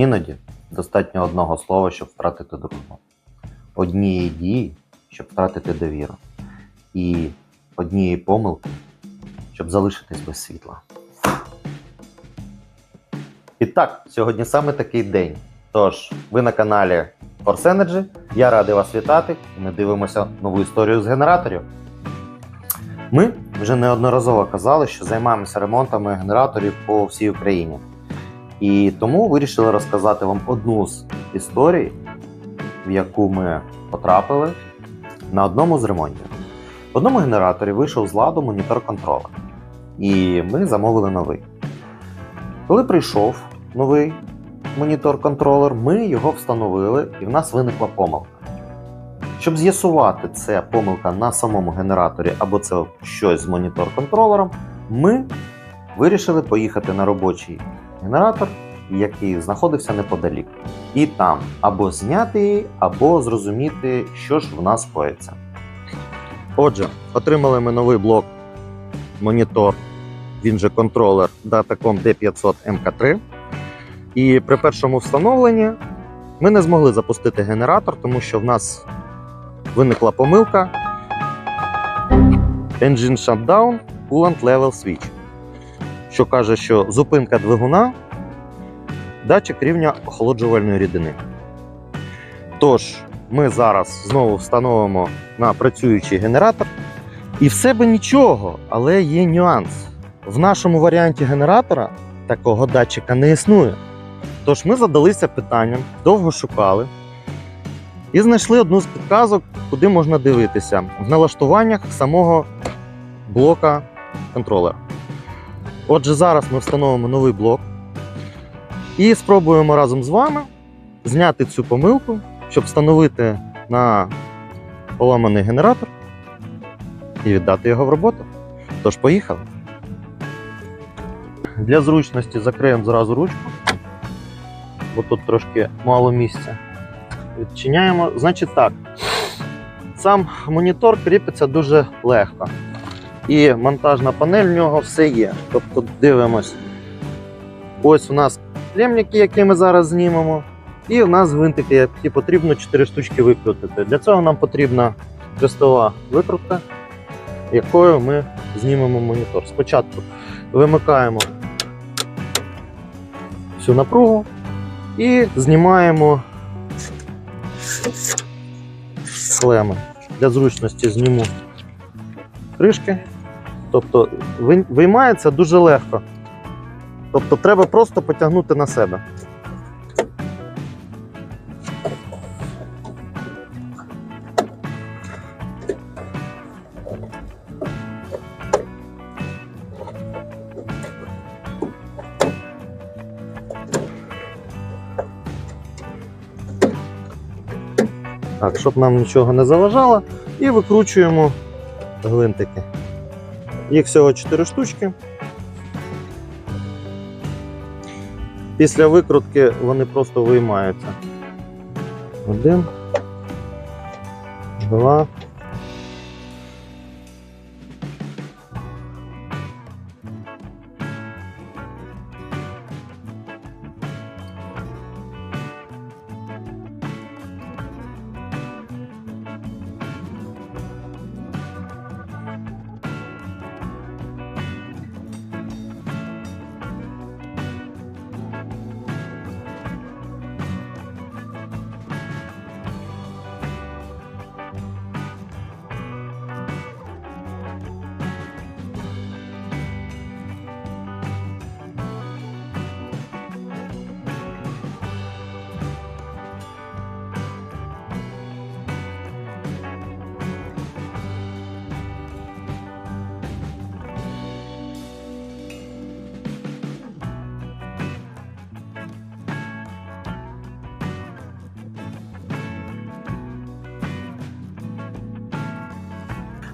Іноді достатньо одного слова, щоб втратити дружбу, однієї дії, щоб втратити довіру, і однієї помилки, щоб залишитись без світла. І так, сьогодні саме такий день. Тож, ви на каналі Force Energy. Я радий вас вітати. і Ми дивимося нову історію з генераторів. Ми вже неодноразово казали, що займаємося ремонтами генераторів по всій Україні. І тому вирішили розказати вам одну з історій, в яку ми потрапили на одному з ремонтів. В одному генераторі вийшов з ладу монітор контролер. І ми замовили новий. Коли прийшов новий монітор-контролер, ми його встановили, і в нас виникла помилка. Щоб з'ясувати, це помилка на самому генераторі або це щось з монітор-контролером, ми вирішили поїхати на робочий генератор, який знаходився неподалік, і там або зняти її, або зрозуміти, що ж в нас коїться. Отже, отримали ми новий блок монітор, він же контролер Datacom D500 MK3. І при першому встановленні ми не змогли запустити генератор, тому що в нас виникла помилка Engine Shutdown Coolant Level Switch, що каже, що зупинка двигуна датчик рівня охолоджувальної рідини. Тож, ми зараз знову встановимо на працюючий генератор. І все би нічого, але є нюанс. В нашому варіанті генератора такого датчика не існує. Тож ми задалися питанням, довго шукали і знайшли одну з підказок, куди можна дивитися в налаштуваннях самого блока контролера. Отже, зараз ми встановимо новий блок і спробуємо разом з вами зняти цю помилку, щоб встановити на поламаний генератор і віддати його в роботу. Тож, поїхали. Для зручності закриємо зразу ручку бо тут трошки мало місця. Відчиняємо. Значить так, сам монітор кріпиться дуже легко. І монтажна панель в нього все є. Тобто дивимось. Ось у нас клемники, які ми зараз знімемо. І у нас гвинтики, які потрібно 4 штучки викрутити. Для цього нам потрібна хрестова викрутка, якою ми знімемо монітор. Спочатку вимикаємо всю напругу. І знімаємо клеми. Для зручності зніму кришки. Тобто виймається дуже легко. Тобто треба просто потягнути на себе. Так, щоб нам нічого не заважало, і викручуємо гвинтики. Їх всього 4 штучки. Після викрутки вони просто виймаються. Один, два.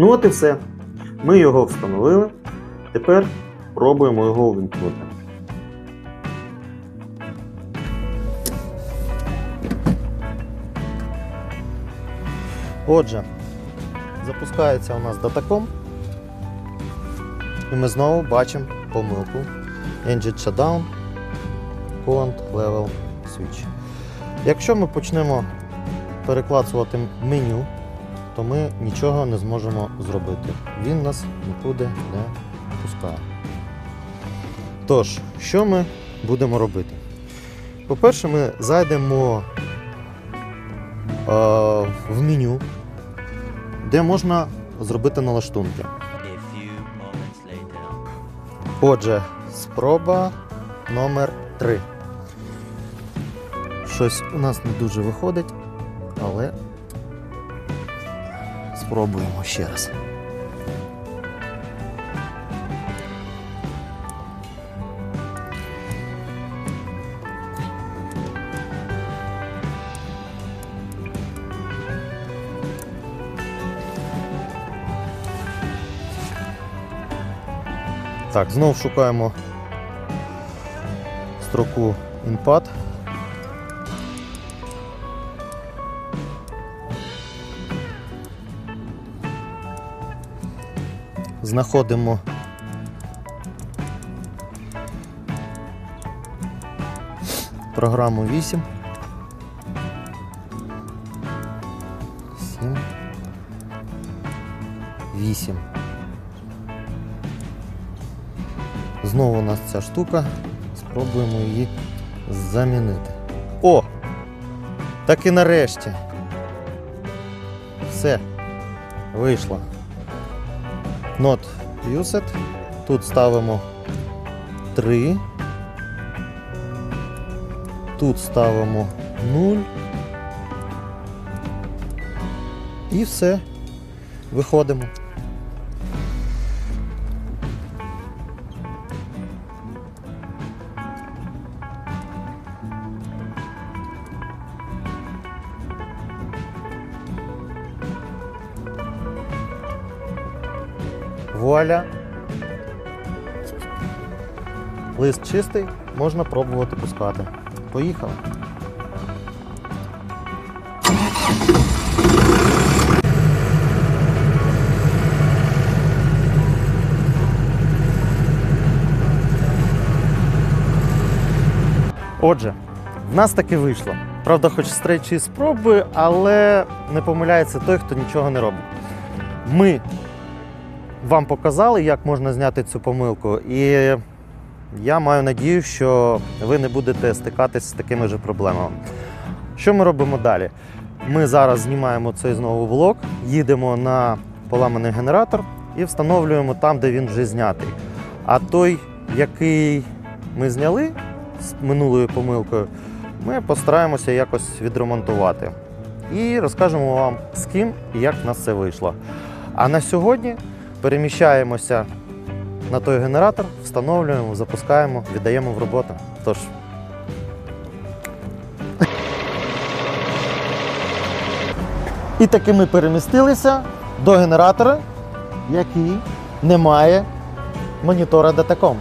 Ну от і все. Ми його встановили. Тепер пробуємо його увімкнути. Отже, запускається у нас датаком. І ми знову бачимо помилку. Engine shutdown, coolant level свіч. Якщо ми почнемо переклацувати меню, то ми нічого не зможемо зробити. Він нас нікуди не пускає. Тож, що ми будемо робити? По-перше, ми зайдемо е, в меню, де можна зробити налаштунки. Отже, спроба номер 3. Щось у нас не дуже виходить, але спробуємо ще раз. Так, знов шукаємо строку InPad. Знаходимо програму 8. 7. 8. Знову у нас ця штука. Спробуємо її замінити. О! Так і нарешті. Все. Вийшло. Not used. Тут ставимо 3. Тут ставимо 0. І все. Виходимо. Вуаля. Лист чистий, можна пробувати пускати. Поїхали. Отже, в нас таки вийшло. Правда, хоч третьої спроби, але не помиляється той, хто нічого не робить. Ми вам показали, як можна зняти цю помилку, і я маю надію, що ви не будете стикатись з такими ж проблемами. Що ми робимо далі? Ми зараз знімаємо цей знову блок, їдемо на поламаний генератор і встановлюємо там, де він вже знятий. А той, який ми зняли з минулою помилкою, ми постараємося якось відремонтувати. І розкажемо вам, з ким і як в нас це вийшло. А на сьогодні переміщаємося на той генератор, встановлюємо, запускаємо, віддаємо в роботу. Тож. І таки ми перемістилися до генератора, який не має монітора Datacom.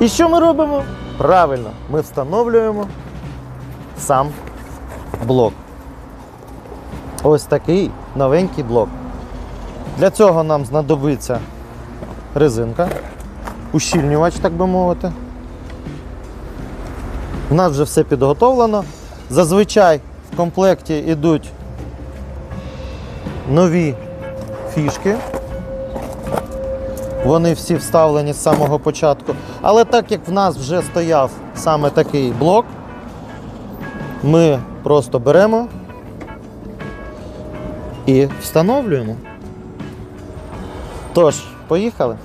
І що ми робимо? Правильно, ми встановлюємо сам блок. Ось такий новенький блок. Для цього нам знадобиться резинка, ущільнювач, так би мовити. У нас вже все підготовлено. Зазвичай в комплекті йдуть нові фішки. Вони всі вставлені з самого початку. Але так як в нас вже стояв саме такий блок, ми просто беремо і встановлюємо. Тож, поїхали.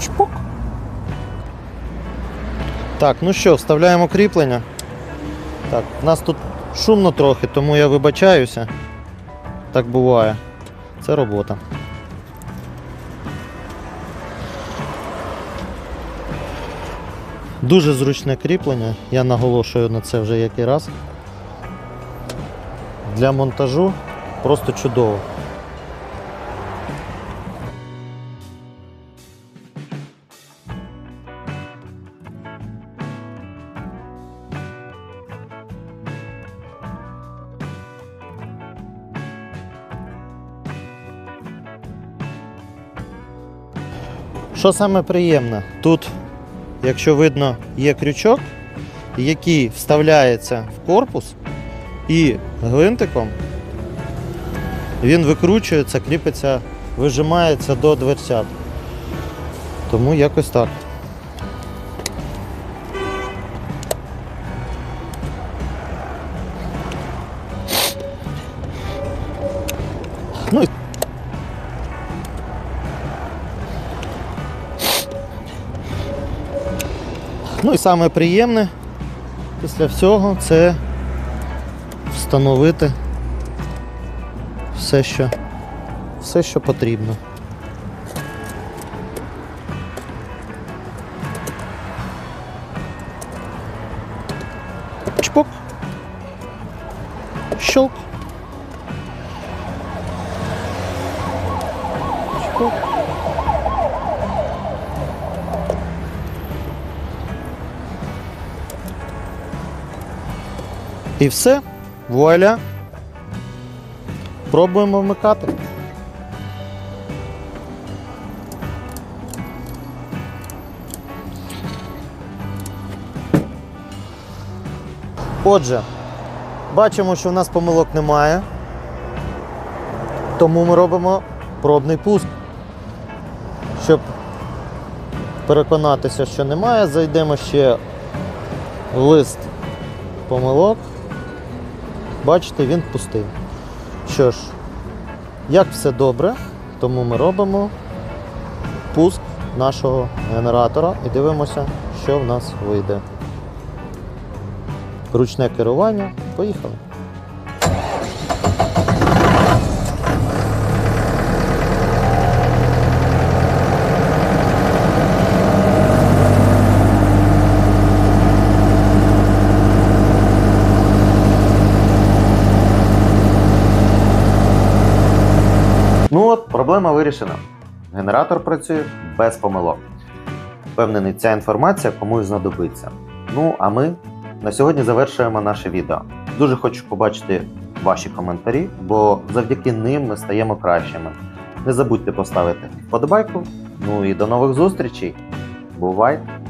Чпок. Так, ну що, вставляємо кріплення. Так, у нас тут шумно трохи, тому я вибачаюся. Так буває. Це робота. Дуже зручне кріплення, я наголошую на це вже який раз. Для монтажу просто чудово. Що саме приємне? Тут якщо видно, є крючок, який вставляється в корпус і гвинтиком він викручується, кріпиться, вижимається до дверцят. Тому якось так. Ну Ну і саме приємне після всього це встановити все, що, все, що потрібно. Чпок. Щелк. Чпок. І все. Вуаля. Пробуємо вмикати. Отже, бачимо, що в нас помилок немає. Тому ми робимо пробний пуск. Щоб переконатися, що немає, зайдемо ще в лист помилок. Бачите, він пустий. Що ж, як все добре, тому ми робимо пуск нашого генератора і дивимося, що в нас вийде. Ручне керування. Поїхали. Ну от, проблема вирішена. Генератор працює без помилок. Впевнений, ця інформація комусь знадобиться. Ну, а ми на сьогодні завершуємо наше відео. Дуже хочу побачити ваші коментарі, бо завдяки ним ми стаємо кращими. Не забудьте поставити вподобайку. Ну і до нових зустрічей. Бувайте!